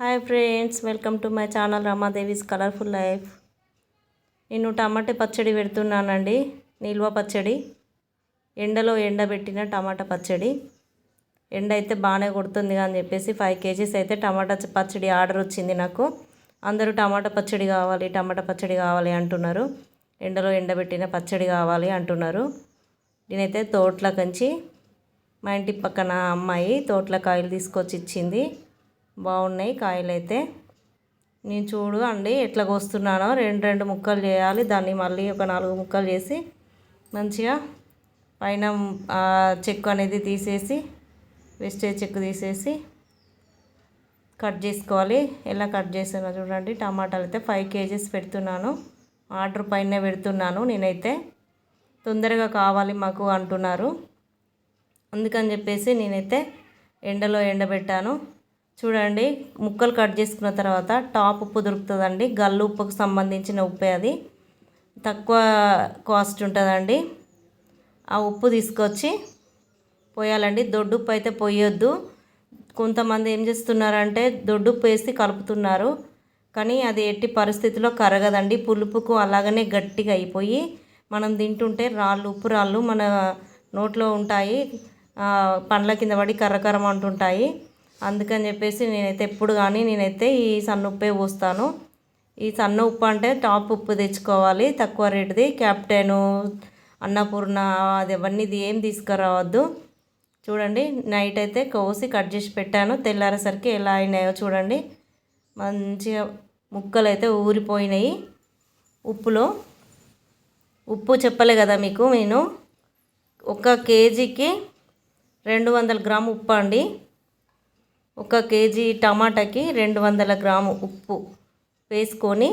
Hi friends welcome to my channel Ramadevi's colourful life. నేను టమాటా పచ్చడి పెడుతున్నానండి నిల్వ పచ్చడి. ఎండలో ఎండబెట్టిన టమాటా పచ్చడి. ఎండ అయితే బాగానే కొడుతుంది అని చెప్పేసి ఫైవ్ కేజీస్ అయితే టమాటా పచ్చడి ఆర్డర్ వచ్చింది నాకు. అందరూ టమాటా పచ్చడి కావాలి టమాటా పచ్చడి కావాలి అంటున్నారు. ఎండలో ఎండబెట్టిన పచ్చడి కావాలి అంటున్నారు. నేనైతే తోటల కంచి మా ఇంటి పక్కన అమ్మాయి తోటలకాయలు తీసుకొచ్చి ఇచ్చింది. బాగున్నాయి కాయలు అయితే నేను చూడు అండి ఎట్లా కోస్తున్నానో. రెండు రెండు ముక్కలు చేయాలి. దాన్ని మళ్ళీ ఒక నాలుగు ముక్కలు చేసి మంచిగా పైన చెక్కు అనేది తీసేసి వేస్టేజ్ చెక్కు తీసేసి కట్ చేసుకోవాలి. ఎలా కట్ చేసానో చూడండి. టమాటాలు అయితే ఫైవ్ కేజీస్ పెడుతున్నాను. ఆర్డర్ పైన పెడుతున్నాను నేనైతే. తొందరగా కావాలి మాకు అంటున్నారు. అందుకని చెప్పేసి నేనైతే ఎండలో ఎండబెట్టాను. చూడండి ముక్కలు కట్ చేసుకున్న తర్వాత టాప్ ఉప్పు దొరుకుతుందండి. గల్లు ఉప్పుకు సంబంధించిన ఉప్పే అది. తక్కువ కాస్ట్ ఉంటుందండి. ఆ ఉప్పు తీసుకొచ్చి పోయాలండి. దొడ్డుప్పు అయితే పోయొద్దు. కొంతమంది ఏం చేస్తున్నారంటే దొడ్డుప్పు వేసి కలుపుతున్నారు. కానీ అది ఎట్టి పరిస్థితిలో కరగదండి. పులుపుకు అలాగనే గట్టిగా అయిపోయి మనం తింటుంటే రాళ్ళు ఉప్పు రాళ్ళు మన నోట్లో ఉంటాయి. పండ్ల కింద పడి కర్రకరం అంటుంటాయి. అందుకని చెప్పేసి నేనైతే ఎప్పుడు కానీ నేనైతే ఈ సన్న ఉప్పే పోస్తాను. ఈ సన్న ఉప్పు అంటే టాప్ ఉప్పు తెచ్చుకోవాలి తక్కువ రేటుది. క్యాప్టెను అన్నపూర్ణ అది అవన్నీ ఏం తీసుకురావద్దు. చూడండి నైట్ అయితే కోసి కట్ చేసి పెట్టాను. తెల్లారేసరికి ఎలా అయినాయో చూడండి. మంచిగా ముక్కలు అయితే ఊరిపోయినాయి ఉప్పులో. ఉప్పు చెప్పలే కదా మీకు నేను. ఒక కేజీకి రెండు వందల గ్రాము ఉప్పు అండి. ఒక కేజీ టమాటాకి రెండు వందల గ్రాము ఉప్పు వేసుకొని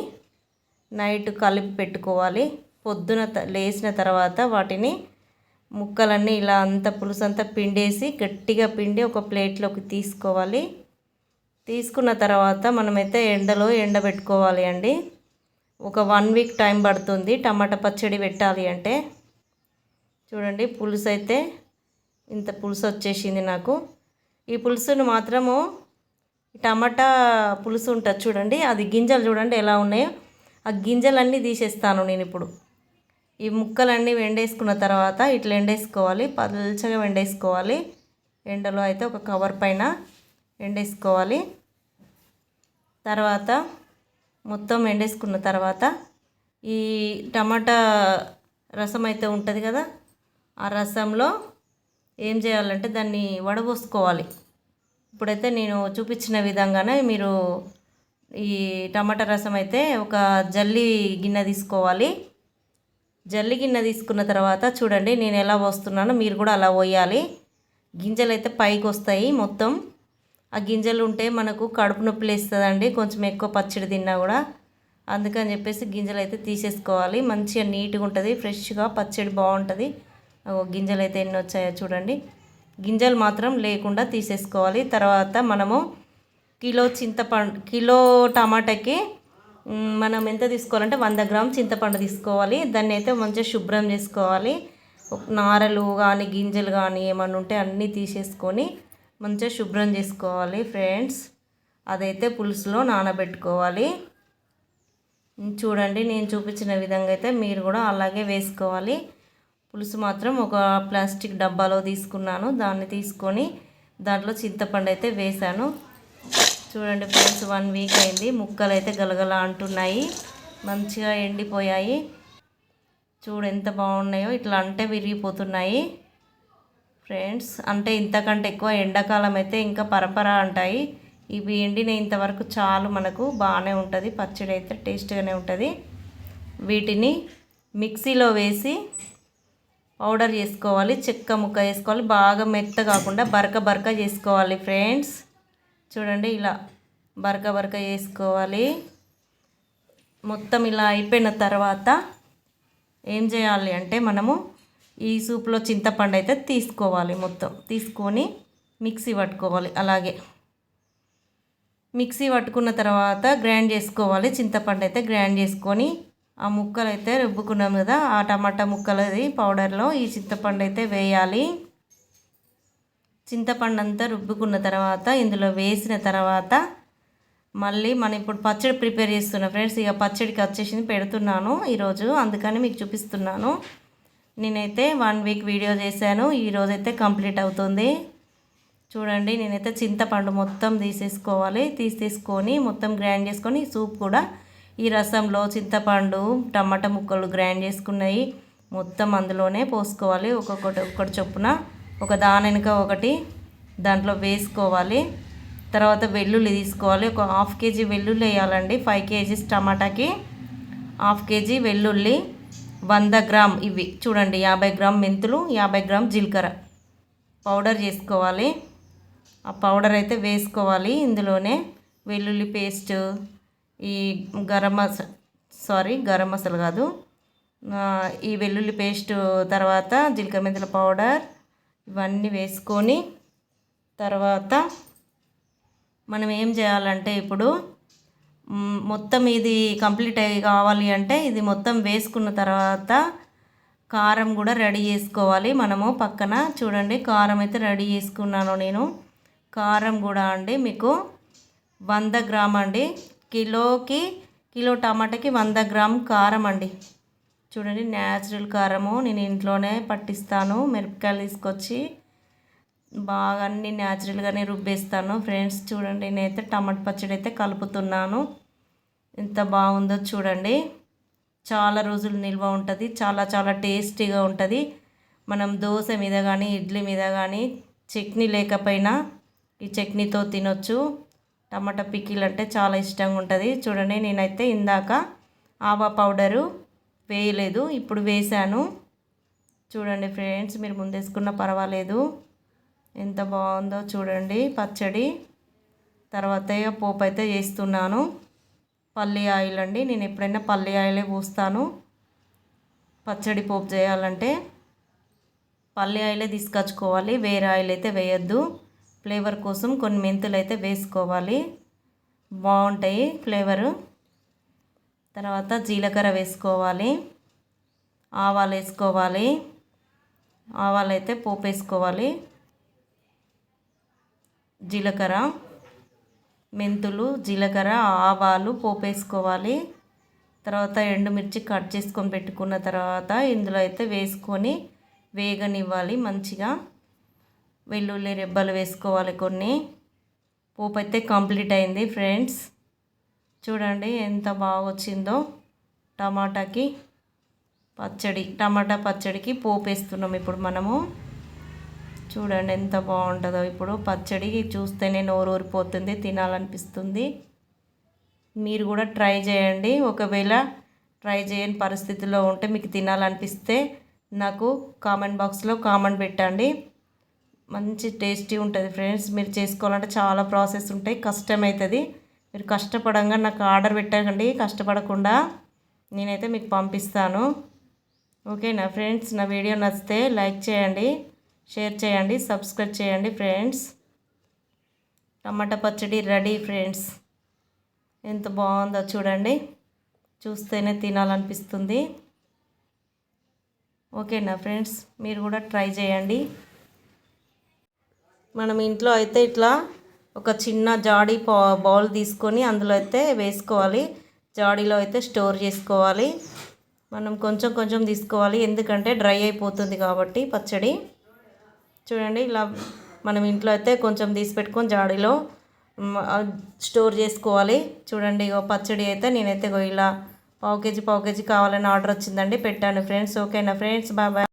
నైట్ కలిపి పెట్టుకోవాలి. పొద్దున లేచిన తర్వాత వాటిని ముక్కలన్నీ ఇలా అంత పులుసంతా పిండేసి గట్టిగా పిండి ఒక ప్లేట్లోకి తీసుకోవాలి. తీసుకున్న తర్వాత మనమైతే ఎండలో ఎండబెట్టుకోవాలి అండి. ఒక వన్ వీక్ టైం పడుతుంది టమాటా పచ్చడి పెట్టాలి అంటే. చూడండి పులుసు అయితే ఇంత పులుసు వచ్చేసింది నాకు. ఈ పులుసును మాత్రము టమాటా పులుసు ఉంటుంది చూడండి అది గింజలు చూడండి ఎలా ఉన్నాయో. ఆ గింజలన్నీ తీసేస్తాను నేను ఇప్పుడు. ఈ ముక్కలన్నీ వెండేసుకున్న తర్వాత ఇట్లా ఎండేసుకోవాలి పల్చగా వెండేసుకోవాలి. ఎండలో అయితే ఒక కవర్ పైన ఎండేసుకోవాలి. తర్వాత మొత్తం ఎండేసుకున్న తర్వాత ఈ టమాటా రసం అయితే ఉంటుంది కదా ఆ రసంలో ఏం చేయాలంటే దాన్ని వడబోసుకోవాలి. ఇప్పుడైతే నేను చూపించిన విధంగానే మీరు ఈ టమాటా రసం అయితే ఒక జల్లి గిన్నె తీసుకోవాలి. జల్లి గిన్నె తీసుకున్న తర్వాత చూడండి నేను ఎలా పోస్తున్నానో మీరు కూడా అలా పోయాలి. గింజలు అయితే పైకి వస్తాయి మొత్తం. ఆ గింజలు ఉంటే మనకు కడుపు నొప్పి లేస్తుందండి కొంచెం ఎక్కువ పచ్చడి తిన్నా కూడా. అందుకని చెప్పేసి గింజలు అయితే తీసేసుకోవాలి. మంచిగా నీట్గా ఉంటుంది ఫ్రెష్గా పచ్చడి బాగుంటుంది. గింజలు అయితే ఎన్ని వచ్చాయో చూడండి. గింజలు మాత్రం లేకుండా తీసేసుకోవాలి. తర్వాత మనము కిలో చింతపండు కిలో టమాటాకి మనం ఎంత తీసుకోవాలంటే వంద గ్రామ్ చింతపండు తీసుకోవాలి. దాన్ని అయితే మంచిగా శుభ్రం చేసుకోవాలి. నారలు కానీ గింజలు కానీ ఏమన్నా ఉంటే అన్నీ తీసేసుకొని మంచిగా శుభ్రం చేసుకోవాలి ఫ్రెండ్స్. అదైతే పులుసులో నానబెట్టుకోవాలి. చూడండి నేను చూపించిన విధంగా అయితే మీరు కూడా అలాగే వేసుకోవాలి. పులుసు మాత్రం ఒక ప్లాస్టిక్ డబ్బాలో తీసుకున్నాను. దాన్ని తీసుకొని దాంట్లో చింతపండు అయితే వేశాను. చూడండి ఫ్రెండ్స్ వన్ వీక్ అయింది. ముక్కలు అయితే గలగల అంటున్నాయి. మంచిగా ఎండిపోయాయి. చూడు ఎంత బాగున్నాయో. ఇట్లా అంటే విరిగిపోతున్నాయి. ఫ్రెండ్స్ అంటే ఇంతకంటే ఎక్కువ ఎండాకాలం అయితే ఇంకా పరపర అంటాయి. ఇవి ఎండిన ఇంతవరకు చాలు మనకు. బాగానే ఉంటుంది. పచ్చడి అయితే టేస్ట్గానే ఉంటుంది. వీటిని మిక్సీలో వేసి పౌడర్ చేసుకోవాలి చెక్క ముక్క వేసుకోవాలి బాగా మెత్త కాకుండా బరక బరక చేసుకోవాలి ఫ్రెండ్స్. చూడండి ఇలా బరక బరక చేసుకోవాలి మొత్తం ఇలా అయిపోయిన తర్వాత ఏం చేయాలి అంటే మనము ఈ సూప్లో చింతపండు అయితే తీసుకోవాలి మొత్తం. తీసుకొని మిక్సీ పట్టుకోవాలి అలాగే. మిక్సీ పట్టుకున్న తర్వాత గ్రైండ్ చేసుకోవాలి చింతపండు అయితే గ్రైండ్ చేసుకొని ఆ ముక్కలు అయితే రుబ్బుకున్నాం కదా ఆ టమాటా ముక్కలది పౌడర్లో ఈ చింతపండు అయితే వేయాలి. చింతపండు అంతా రుబ్బుకున్న తర్వాత ఇందులో వేసిన తర్వాత మళ్ళీ మనం ఇప్పుడు పచ్చడి ప్రిపేర్ చేస్తున్నాం ఫ్రెండ్స్ ఇక పచ్చడికి వచ్చేసింది పెడుతున్నాను ఈరోజు అందుకని మీకు చూపిస్తున్నాను. నేనైతే వన్ వీక్ వీడియో చేశాను ఈరోజు అయితే కంప్లీట్ అవుతుంది. చూడండి నేనైతే చింతపండు మొత్తం తీసేసుకోవాలి తీసేసుకొని మొత్తం గ్రైండ్ చేసుకొని సూప్ కూడా ఈ రసంలో చింతపండు టమాటా ముక్కలు గ్రైండ్ చేసుకున్నవి మొత్తం అందులోనే పోసుకోవాలి. ఒక్కొక్కటి ఒక్కటి చొప్పున ఒక దానెనక ఒకటి దాంట్లో వేసుకోవాలి. తర్వాత వెల్లుల్లి తీసుకోవాలి. ఒక హాఫ్ కేజీ వెల్లుల్లి వేయాలండి. ఫైవ్ కేజీస్ టమాటాకి హాఫ్ కేజీ వెల్లుల్లి వంద గ్రామ్ ఇవి. చూడండి యాభై గ్రామ్ మెంతులు యాభై గ్రామ్ జీలకర్ర. పౌడర్ చేసుకోవాలి. ఆ పౌడర్ అయితే వేసుకోవాలి. ఇందులోనే వెల్లుల్లి పేస్ట్ ఈ గరం మసా సారీ గరం మసాలా కాదు. ఈ వెల్లుల్లి పేస్ట్ తర్వాత జీలకర్ర మెంతుల పౌడర్ ఇవన్నీ వేసుకొని తర్వాత మనం ఏం చేయాలంటే ఇప్పుడు మొత్తం ఇది కంప్లీట్ అయ్యి కావాలి అంటే ఇది మొత్తం వేసుకున్న తర్వాత కారం కూడా రెడీ చేసుకోవాలి మనము పక్కన. చూడండి కారం అయితే రెడీ చేసుకున్నాను నేను. కారం కూడా అండి మీకు వంద గ్రామ్ అండి. కిలోకి కిలో టమాటాకి వంద గ్రామ్ కారం అండి. చూడండి న్యాచురల్ కారము. నేను ఇంట్లోనే పట్టిస్తాను. మిరపకాయలు తీసుకొచ్చి బాగా అన్ని న్యాచురల్గానే రుబ్బేస్తాను. ఫ్రెండ్స్ చూడండి నేనైతే టమాటా పచ్చడి అయితే కలుపుతున్నాను. ఎంత బాగుందో చూడండి. చాలా రోజులు నిల్వ ఉంటుంది. చాలా చాలా టేస్టీగా ఉంటుంది. మనం దోశ మీద కానీ ఇడ్లీ మీద కానీ చట్నీ లేకపోయినా ఈ చట్నీతో తినొచ్చు. టమాటా పికిల్ అంటే చాలా ఇష్టంగా ఉంటుంది చూడండి నేనైతే ఇందాక ఆవా పౌడరు వేయలేదు ఇప్పుడు వేసాను చూడండి ఫ్రెండ్స్ మీరు ముందేసుకున్న పర్వాలేదు. ఎంత బాగుందో చూడండి పచ్చడి. తర్వాత పోపు అయితే చేస్తున్నాను. పల్లి ఆయిల్ అండి నేను ఎప్పుడైనా పల్లి ఆయిలే పోస్తాను. పచ్చడి పోపు చేయాలంటే పల్లి ఆయిలే తీసుకొచ్చుకోవాలి వేరే ఆయిల్ అయితే వేయద్దు. ఫ్లేవర్ కోసం కొన్ని మెంతులు అయితే వేసుకోవాలి. బాగుంటాయి ఫ్లేవరు. తర్వాత జీలకర్ర వేసుకోవాలి. ఆవాలు వేసుకోవాలి. ఆవాలు అయితే పోపు వేసుకోవాలి. జీలకర్ర మెంతులు జీలకర్ర ఆవాలు పోపు వేసుకోవాలి. తర్వాత ఎండుమిర్చి కట్ చేసుకొని పెట్టుకున్న తర్వాత ఇందులో అయితే వేసుకొని వేగనివ్వాలి మంచిగా. వెల్లుల్లి రెబ్బలు వేసుకోవాలి కొన్ని. పోపు అయితే కంప్లీట్ అయింది ఫ్రెండ్స్. చూడండి ఎంత బాగా వచ్చిందో టమాటాకి పచ్చడి టమాటా పచ్చడికి పోపు వేస్తున్నాం ఇప్పుడు మనము. చూడండి ఎంత బాగుంటుందో ఇప్పుడు పచ్చడి చూస్తేనే నోరు ఊరిపోతుంది తినాలనిపిస్తుంది. మీరు కూడా ట్రై చేయండి. ఒకవేళ ట్రై చేయని పరిస్థితిలో ఉంటే మీకు తినాలనిపిస్తే నాకు కామెంట్ బాక్స్లో కామెంట్ పెట్టండి. మంచి టేస్టీ ఉంటుంది ఫ్రెండ్స్. మీరు చేసుకోవాలంటే చాలా ప్రాసెస్ ఉంటాయి. కష్టమవుతుంది మీరు కష్టపడంగా నాకు ఆర్డర్ పెట్టకండి. కష్టపడకుండా నేనైతే మీకు పంపిస్తాను. ఓకేనా ఫ్రెండ్స్? నా వీడియో నచ్చితే లైక్ చేయండి షేర్ చేయండి సబ్స్క్రైబ్ చేయండి ఫ్రెండ్స్. టమాటా పచ్చడి రెడీ ఫ్రెండ్స్. ఎంత బాగుందో చూడండి. చూస్తేనే తినాలనిపిస్తుంది. ఓకేనా ఫ్రెండ్స్? మీరు కూడా ట్రై చేయండి. మనం ఇంట్లో అయితే ఇట్లా ఒక చిన్న జాడీ బౌల్ తీసుకొని అందులో అయితే వేసుకోవాలి. జాడీలో అయితే స్టోర్ చేసుకోవాలి. మనం కొంచెం కొంచెం తీసుకోవాలి. ఎందుకంటే డ్రై అయిపోతుంది కాబట్టి పచ్చడి. చూడండి ఇలా మనం ఇంట్లో అయితే కొంచెం తీసి పెట్టుకొని జాడీలో స్టోర్ చేసుకోవాలి. చూడండి ఇగో పచ్చడి అయితే నేనైతే ఇలా పావు కేజీ పావు కేజీ కావాలని ఆర్డర్ వచ్చిందండి. పెట్టాను ఫ్రెండ్స్. ఓకేనా ఫ్రెండ్స్? Bye bye.